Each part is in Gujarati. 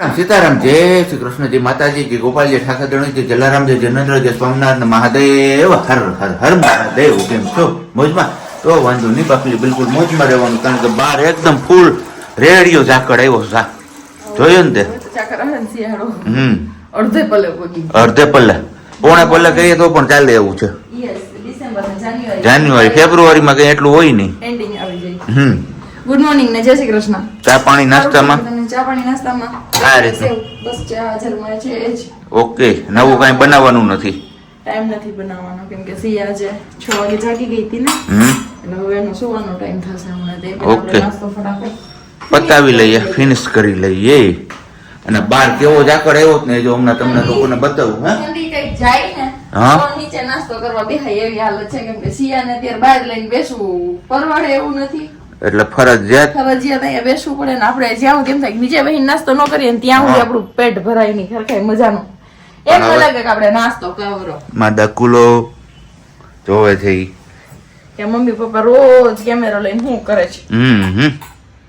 સીતારામ જય શ્રી કૃષ્ણજી માતાજી જી ગોપાલજી ઠાકર જલારામ જય જનરેન્દ્ર જય સ્વામિનારાયણ મહાદેવ હર હર હર મહાદેવ કેમ છો? મોજમાં? તો વાંધો નહીં બાકી બિલકુલ મોજમાં રહેવાનું કારણ કે બહાર એકદમ ફૂલ રેડિયો ઝાકળ આવ્યો સા જોયો ને તે? હમ. અડધે પલ્લે અડધે પલ્લે પોણે પલ્લે કહીએ તો પણ ચાલે એવું છે. જાન્યુઆરી ફેબ્રુઆરીમાં કઈ એટલું હોય નહીં. હમ. ગુડ મોર્નિંગ ને જય શ્રી કૃષ્ણ. ચા પાણી નાસ્તામાં? ચા પાણી નાસ્તામાં? આ રીતનું. બસ ચા હાજર છે એ જ. ઓકે નવું કઈ બનાવવાનું નથી? ટાઈમ નથી બનાવવાનો કેમ કે સિયા આજે છ વાગે જાગી ગઈ હતી ને. હમ. એટલે હવે એનો સુવાનો ટાઈમ થશે હમણાં તે. ઓકે. નાસ્તો ફટાફટ પતાવી લઈએ ફિનિશ કરી લઈએ. અને બાર કેવો જાકર આવ્યો જ ને જો હમણાં તમને લોકોને બતાવું હા? જાય ને હા. નીચે નાસ્તો કરવા બેહાય એવી હાલત છે કેમ કે સિયાને અત્યારે બહાર લઈને બેસવું પરવાડે એવું નથી. એટલે ફરજિયાત ફરજિયાત અહીંયા બેસવું પડે ને આપણે જ્યાં એમ થાય નીચે બેસીને નાસ્તો ન કરીએ ને ત્યાં સુધી હા. આપણું પેટ ભરાય નહીં. ખરખાય મજાનું. એમ લાગે કે આપણે નાસ્તો કરો માં દકુલો જોવે છે ઈ. કે મમ્મી પપ્પા રોજ કેમેરો લઈને શું કરે છે? હમ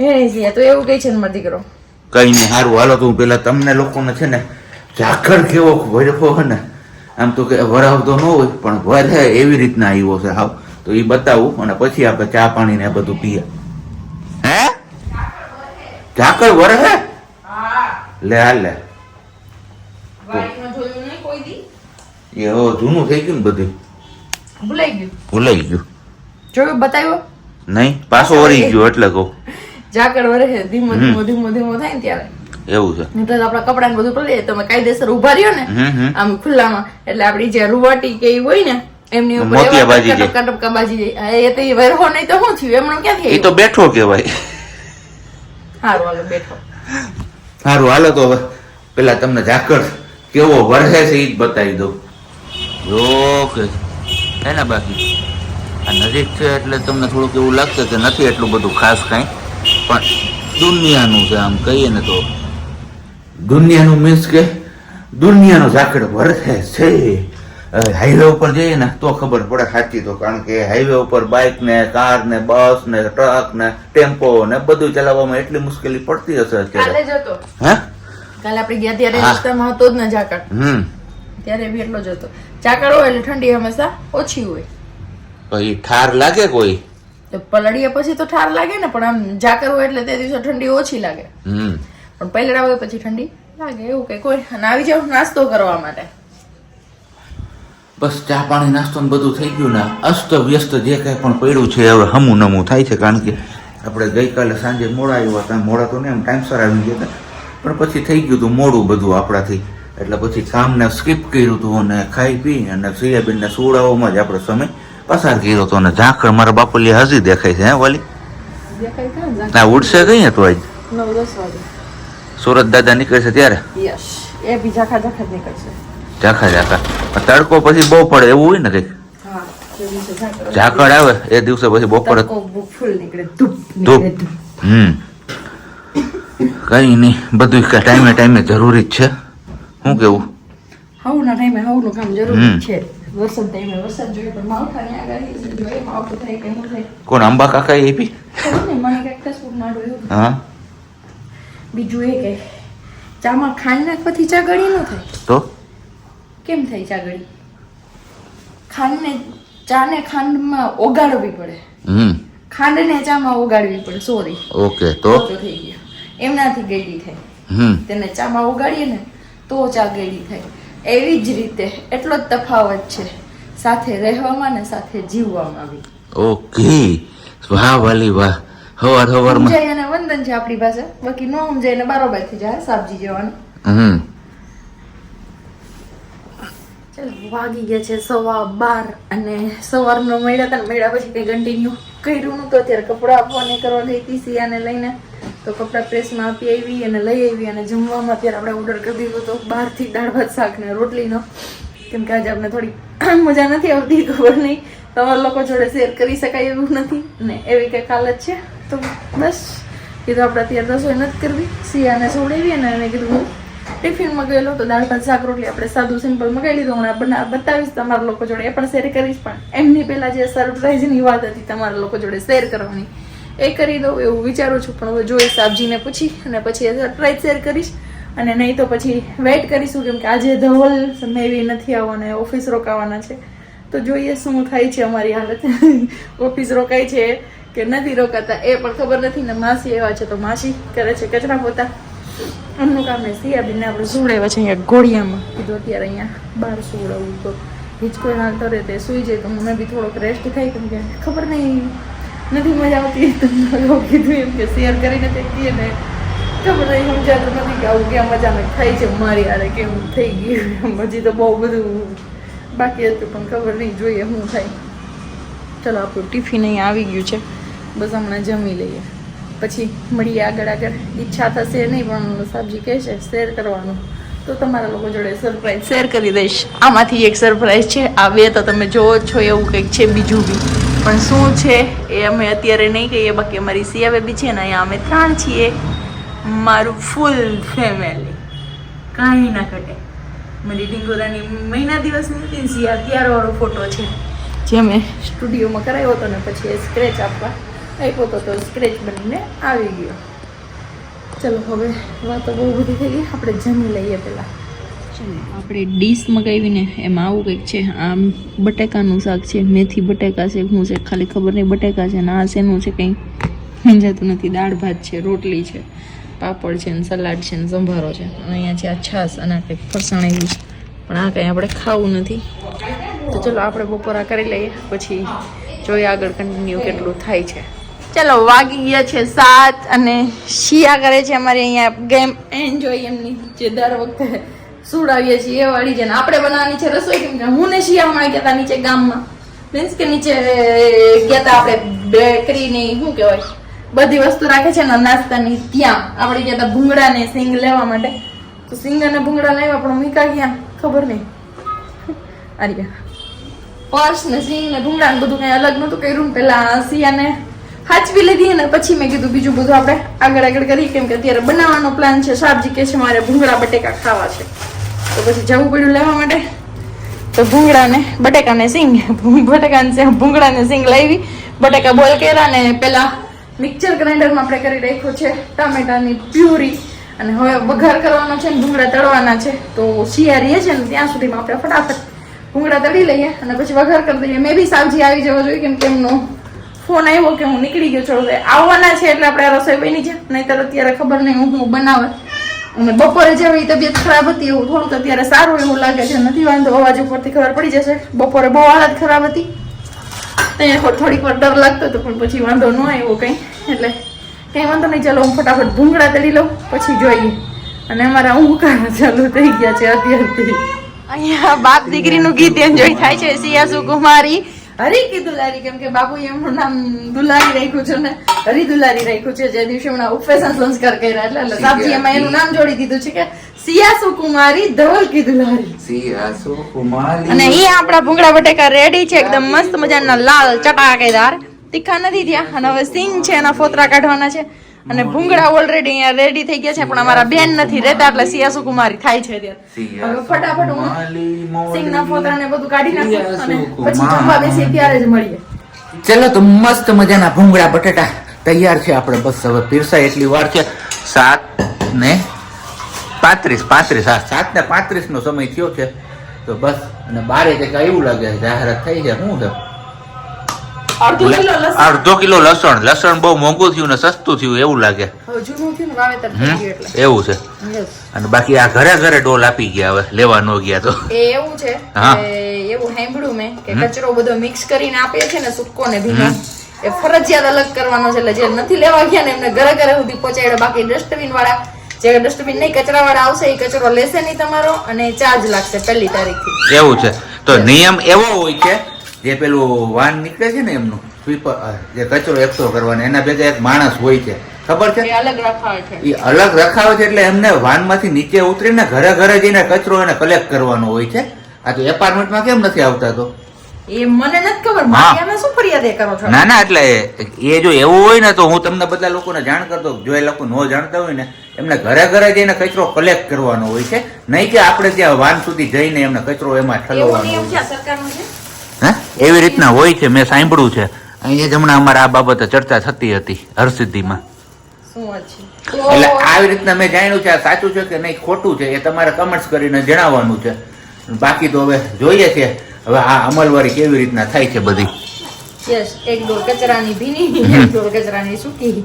હે જીયા તો એવું કઈ છે ને મારો દીકરો. કઈ નહીં સારું હાલો તો હું પેલા તમને લોકોને છે ને ઝાકળ કેવો ભરખો ને. આમ તો કે વરાવતો ન હોય પણ વરે એવી રીતના આવ્યો છે હાવ. તો એ બતાવું અને પછી આપણે ચા પાણી ને બધું પીએ. હે? ઝાકળ વરે હે? લે હા લે. એ હો જૂનું થઈ ગયું ને બધું. ભૂલાઈ ગયું. ભૂલાઈ ગયું. જોયું બતાવ્યો? નહીં પાછો વરી ગયો એટલે કહું. ઝાકળ વરે છે ધીમો. ધીમો ધીમો ધીમો થાય ને ત્યારે. એવું છે. નહીં તો આપણા કપડા ને બધું પડી તમે કાયદેસર ઊભા રહ્યો ને આમ ખુલ્લામાં. એટલે આપડી જે રૂવાટી કે એ હોય ને એમની ઉપર મોતિયા બાજી જાય. ટપકા બાજી જાય એ તો એ વરહો નહીં તો શું થયું? એમણે ક્યાંથી એ તો બેઠો કેવાય સારું હાલો બેઠો. હારું હાલો તો હવે પેલા તમને ઝાકળ કેવો વરસે છે એ જ બતાવી દઉં. ઓકે. કે હે ને બાકી આ નજીક છે એટલે તમને થોડુંક એવું લાગશે કે નથી એટલું બધું ખાસ કાંઈ. પણ દુનિયાનું છે આમ કહીએ ને તો. દુનિયાનું મીન્સ કે દુનિયાનો ઝાકળ વરસે છે. હાઈવે ઉપર જઈએ ને તો ખબર પડે સાચી તો કારણ કે હાઈવે ઉપર બાઇક ને કાર ને બસ ને ટ્રક ને ટેમ્પો ને બધું ચલાવવામાં એટલી મુશ્કેલી પડતી હશે અત્યારે. કાલે જ હે? કાલે આપણે ગયા ત્યારે રસ્તામાં હતો જ ને ઝાકળ. હમ. ત્યારે બી એટલો જ હતો. ઝાકળ હોય એટલે ઠંડી હંમેશા ઓછી હોય. પછી ઠાર લાગે કોઈ? તો પલળીએ પછી તો ઠાર લાગે ને પણ આમ ઝાકર હોય એટલે તે દિવસે ઠંડી ઓછી લાગે. હમ. પણ પલળા હોય પછી ઠંડી લાગે એવું કઈ કોઈ. અને આવી જાવ નાસ્તો કરવા માટે. બસ ચા પાણી નાસ્તો ને બધું થઈ ગયું ને અસ્ત વ્યસ્ત જે કાંઈ પણ પડ્યું છે હવે હમું નમું થાય છે કારણ કે આપણે ગઈકાલે સાંજે મોડા આવ્યા હતા. મોડા તો નહીં એમ ટાઈમસર આવી ગયા હતા. પણ પછી થઈ ગયું હતું મોડું બધું આપણાથી. એટલે પછી કામને સ્કીપ કર્યું હતું અને ખાઈ પી અને સોયાબીનને સુવડાવવામાં જ આપણે સમય પસાર કર્યો હતો. અને ઝાંખર મારા બાપુલી હજી દેખાય છે હે વાલી? ના ઉડશે કઈ હતું આજ? સુરત દાદા નીકળે છે ત્યારે એ બીજા ખાધા નીકળશે. ઝાંખા ઝાખા. તડકો પછી બહુ પડે એવું હોય ને કંઈક? હા ઝાકળ આવે એ દિવસે પછી બપોરે ધૂપ. હમ. કઈ નહીં બધું ટાઈમે ટાઈમે જરૂરી જ છે. શું કેવું? હવના ટાઈમે હવનું કામ હમ. જરૂરી છે. વરસાદ ટાઈમે વરસાદ જોઈએ પણ માવઠાની આગાહી જોઈએ માવઠું થાય કે શું થાય. કોણ આંબા કાકા એ ખબર મને કંઈક હા. બીજું એ કે ચામાં ખાંડ નાખવાથી ચા ગળી ન થાય. તો? કેમ થાય ચા ગળી ખાંડને ચાને ખાંડમાં ઓગાળવી પડે. હમ. ખાંડને ચામાં ઓગાળવી પડે સોરી ઓકે તો? થઈ ગયો. એમનાથી ગેડી થાય. હમ. તેને ચામાં ઓગાળીએ ને તો ચા ગેડી થાય. એવી જ રીતે એટલો જ તફાવત છે. સાથે રહેવામાં ને સાથે જીવવામાં બી. ઓકે. વાહ વાલી વાહ. હવાર હવારમાં. સમજાય અને વંદન છે આપણી પાસે બાકી ન સમજાય ને બારોબારથી જાય સાબજી જવાનું. હમ ચાલો વાગી ગયા છે સવા બાર અને સવારનો મળ્યા હતા મળ્યા પછી કંઈ કન્ટિન્યુ કર્યું નહોતું. અત્યારે કપડાં આપવાને કરવા ગઈ હતી સિયાને લઈને. તો કપડાં પ્રેસમાં આપી આવી અને લઈ આવી અને જમવામાં અત્યારે આપણે ઓર્ડર કરી દીધો બહારથી દાળ, ભાત, શાક ને રોટલીનો. કેમ કે આજે આપણે થોડી મજા નથી આવતી, ખબર નહીં. તમારા લોકો જોડે શેર કરી શકાય એવું નથી. ને એવી કંઈક હાલત છે. તો બસ, કીધું આપણે અત્યારે રસોઈ નથી કરવી. સિયાને છોડાવી અને એને કીધું ટિફિનમાં ગયેલો તો દાળ ભાત, શાક, રોટલી આપણે સાદું સિમ્પલ મગાવી લીધું. હમણાં બના બતાવીશ તમારા લોકો જોડે. એ પણ શેર કરીશ, પણ એમની પહેલાં જે સરપ્રાઇઝની વાત હતી તમારા લોકો જોડે શેર કરવાની, એ કરી દઉં એવું વિચારું છું. પણ હવે જોઈ સાબજીને પૂછી અને પછી એ સરપ્રાઈઝ શેર કરીશ. અને નહીં તો પછી વેઇટ કરીશું, કેમ કે આજે ધવલ મેવી નથી આવવાના ઓફિસ રોકાવાના છે. તો જોઈએ શું થાય છે અમારી હાલત. ઓફિસ રોકાય છે કે નથી રોકાતા, એ પણ ખબર નથી ને માસી એવા છે તો માસી કરે છે, કચરા પોતા. એમનું કામ ને સિયાબીને આપણે સુવડાવ્યા છે અહીંયા ઘોડિયામાં કીધું અત્યારે અહીંયા બહાર સુવડાવવું તો. હિચકો હાલતો રહે તે સુઈ જાય, તો મને બી થોડોક રેસ્ટ થાય, કેમ કે ખબર નહીં. નથી મજા આવતી. તમને કીધું, એમ કે શેર કરીને તે કહીએ ને. ખબર નહીં, સમજાતું નથી કે આવું કેમ અચાનક થાય છે મારી હારે, કેવું થઈ ગયું હજી તો બહુ બધું બાકી હતું, પણ ખબર નહીં, જોઈએ શું થાય. ચલો, આપણું ટિફિન અહીં આવી ગયું છે. બસ હમણાં જમી લઈએ. પછી મળીએ આગળ આગળ. ઈચ્છા થશે નહીં, પણ સાબજી કહેશે શેર કરવાનું. તો તમારા લોકો જોડે સરપ્રાઈઝ શેર કરી દઈશ. આમાંથી એક સરપ્રાઈઝ છે. આ બે તો તમે જોવો છો, એવું કંઈક છે, બીજું બી. પણ શું છે, એ અમે અત્યારે નહીં કહીએ, બાકી અમારી સિયા બેબી છે ને, અહીંયા અમે ત્રણ છીએ. મારું ફૂલ ફેમિલી કાંઈ ના ઘટે. મારી ડિંગોરાની મહિના દિવસની હતી ને સિયા ત્યારવાળો ફોટો છે. જે મેં સ્ટુડિયોમાં કરાવ્યો હતો ને, પછી એ સ્ક્રેચ આપવા. આપ્યો હતો તો સ્ક્રેચ બનીને આવી ગયો. ચલો હવે વાતો બહુ બધી થઈ ગઈ. આપણે જમી લઈએ પહેલાં. ચલો, આપણે ડીશ મગાવીને એમાં આવું કંઈક છે. આમ બટેકાનું શાક છે, મેથી બટેકા છે શું છે, ખાલી ખબર નહીં બટેકા છે ને આ શેનું છે કંઈ સમજાતું નથી. દાળ ભાત છે, રોટલી છે, પાપડ છે ને સલાડ છે ને સંભારો છે. અને અહીંયા છે આ છાશ અને આ કંઈક ફરસાણ એવું છે. પણ આ કંઈ આપણે ખાવું નથી. તો ચલો, આપણે બપોરા કરી લઈએ. પછી જોઈએ આગળ કન્ટિન્યુ કેટલું થાય છે. ચલો, વાગી ગયા છે સાત અને શિયા કરે છે અમારે અહીંયા ગેમ એન્જોય એમની જે દર વખતે સુડાવીએ છીએ એ વાળી છે આપણે બનાવવાની છે રસોઈ કેમ હું ને શિયા હમણાં ગયા નીચે ગામમાં. મીન્સ કે નીચે ગયા હતા આપણે બેકરીની શું કહેવાય? બધી વસ્તુ રાખે છે ને નાસ્તાની, ત્યાં. આપણે ગયા હતા ભૂંગળા ને સિંગ લેવા માટે. તો સિંગ અને ભૂંગળા લેવા, પણ મીકા ગયા ખબર નહીં. અરે પર્સ ને સિંગ ને ભૂંગળા ને બધું કઈ અલગ નતું કર્યું પેલા સિયાને હાચવી લીધી અને પછી મેં કીધું બીજું બધું આપણે આગળ આગળ કરી કેમ કે અત્યારે બનાવવાનો પ્લાન છે. સાબજી કે છે મારે ભૂંગળા, બટેકા ખાવા છે. તો પછી જવું પડ્યું લેવા માટે. તો ભૂંગળાને, બટેકાને સિંગ. બટેકાને ભૂંગળાને સિંગ લાવી. બટેકા બોલ કર્યા ને પેલા મિક્સર ગ્રાઇન્ડરમાં આપણે કરી રાખ્યો છે. ટામેટાની પ્યુરી. અને હવે વઘાર કરવાનો છે ને ભૂંગળા તળવાના છે. તો શિયાળીએ છે ને ત્યાં સુધીમાં આપણે ફટાફટ ભૂંગળા તળી લઈએ અને પછી વઘાર કરી દઈએ. મેં બી સાવજી આવી જવા જોઈએ કેમ કે એમનો ફોન આવ્યો કે હું નીકળી ગયો છું. આવવાના છે એટલે આપણે રસોઈ બની છે. નહીંતર અત્યારે ખબર નહીં હું હું બનાવે. અને બપોરે જેવી તબિયત ખરાબ હતી એવું થોડુંક અત્યારે સારું એવું લાગે છે. નથી વાંધો, અવાજ ઉપરથી ખબર પડી જશે. બપોરે બહુ હાલત ખરાબ હતી. ત્યાં થોડીક વાર ડર લાગતો હતો, પણ પછી વાંધો ન આવ્યો કંઈ. એટલે કંઈ વાંધો નહીં, ચાલો હું ફટાફટ ભૂંગળા તળી લઉં, પછી જોઈએ. અને અમારા ઊંઘાણા ચાલુ થઈ ગયા છે અત્યારથી. અહીંયા બાપ દીકરીનું ગીત એન્જોય થાય છે, સિયાસુ કુમારી. હરી કી દુલારી? કેમ કે બાપુ એમનું નામ દુલારી રાખ્યું છે ને હરી દુલારી રાખ્યું છે. જે દિવસે હમણાં ઉપવેશન સંસ્કાર કર્યા એટલે એટલે સાબજી એમાં એનું નામ જોડી દીધું છે કે સિયાસુ કુમારી ધવલ કી દુલારી. સિયાસુ કુમારી. અને એ આપણા ભૂંગળા બટેકા રેડી છે એકદમ મસ્ત મજાના લાલ ચટાકેદાર. તીખા નથી થયા અને હવે સિંગ છે એના ફોતરા કાઢવાના છે. અને ભૂંગળા ઓલરેડી અહીંયા રેડી થઈ ગયા છે પણ અમારા બેન નથી રહેતા એટલે સિયાસુ કુમારી થાય છે અત્યારે. ફટાફટ હું સિંગના ફોતરા ને બધું કાઢી નાખું અને પછી જમવા બેસીએ ત્યારે જ મળીએ. ચલો તો મસ્ત મજાના ભૂંગળા બટેટા તૈયાર છે આપણે બસ હવે પીરસાય એટલી વાર છે. સાત ને પાંત્રીસ પાંત્રીસ હા સાત ને પાંત્રીસ નો સમય થયો છે. તો બસ અને બારે કંઈક એવું લાગે જાહેરાત થઈ છે શું છે? અડધો કિલો લસણ. લસણ. લસણ બહુ મોંઘું થયું ને સસ્તું થયું એવું લાગે. એવું છે. અને બાકી આ ઘરે ઘરે ડોલ આપી ગયા હવે લેવા ન ગયા તો. એવું છે એવું સાંભળ્યું મેં કે કચરો બધો મિક્સ કરીને આપે છે ને સુકો ને ભીનો. એ ફરજિયાત અલગ કરવાનો છે એટલે જે નથી લેવા ગયા ને એમને ઘરે ઘરે સુધી પહોંચાડે બાકી ડસ્ટબિન વાળા જે ડસ્ટબિન નહીં કચરા વાળા આવશે એ કચરો લેશે નહીં તમારો અને ચાર્જ લાગશે પહેલી તારીખથી. એવું છે. તો નિયમ એવો હોય છે જે પેલું વાન નીકળે છે ને એમનું સ્વીપર જે કચરો એકઠો કરવાનો એના ભેગા એક માણસ હોય છે. ખબર છે? એ અલગ રખાવે છે. એટલે એમને વાનમાંથી નીચે ઉતરીને ઘરે ઘરે જઈને કચરો એને કલેક્ટ કરવાનો હોય છે. આ તો એપાર્ટમેન્ટમાં કેમ નથી આવતા તો? એ મને નથી ખબર મારી શું ફરિયાદ એ કરો છો? ના ના એટલે એ જો એવું હોય ને તો હું તમને બધા લોકોને જાણ કરતો જો એ લોકો ન જાણતા હોય ને એમને ઘરે ઘરે જઈને કચરો કલેક્ટ કરવાનો હોય છે. નહીં કે આપણે ત્યાં વાન સુધી જઈને એમને કચરો એમાં ઠલવવાનો સરકારનો છે? હે? એવી રીતના હોય છે મેં સાંભળ્યું છે. અહીંયા જ હમણાં અમારે આ બાબતે ચર્ચા થતી હતી હરસિદ્ધિમાં. શું વાત છે? એટલે આવી રીતના મેં જાણ્યું છે આ સાચું છે કે નહીં ખોટું છે એ તમારે કમેન્ટ્સ કરીને જણાવવાનું છે. બાકી તો હવે જોઈએ છે હવે આ અમલવારી કેવી રીતના થાય છે બધી. યસ એક ડોલ કચરાની ભીની એક ડોલ કચરાની સૂકી.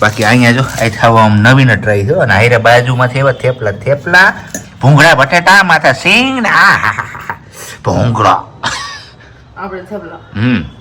બાકી અહીંયા જો આ ખાવા આમ નવીન ટ્રાય થયો અને હારે બાજુમાંથી એવા થેપલા થેપલા ભૂંગળા બટેટા માથા સિંગ ને આ ભૂંગળા. આપણે થેપલા. હમ.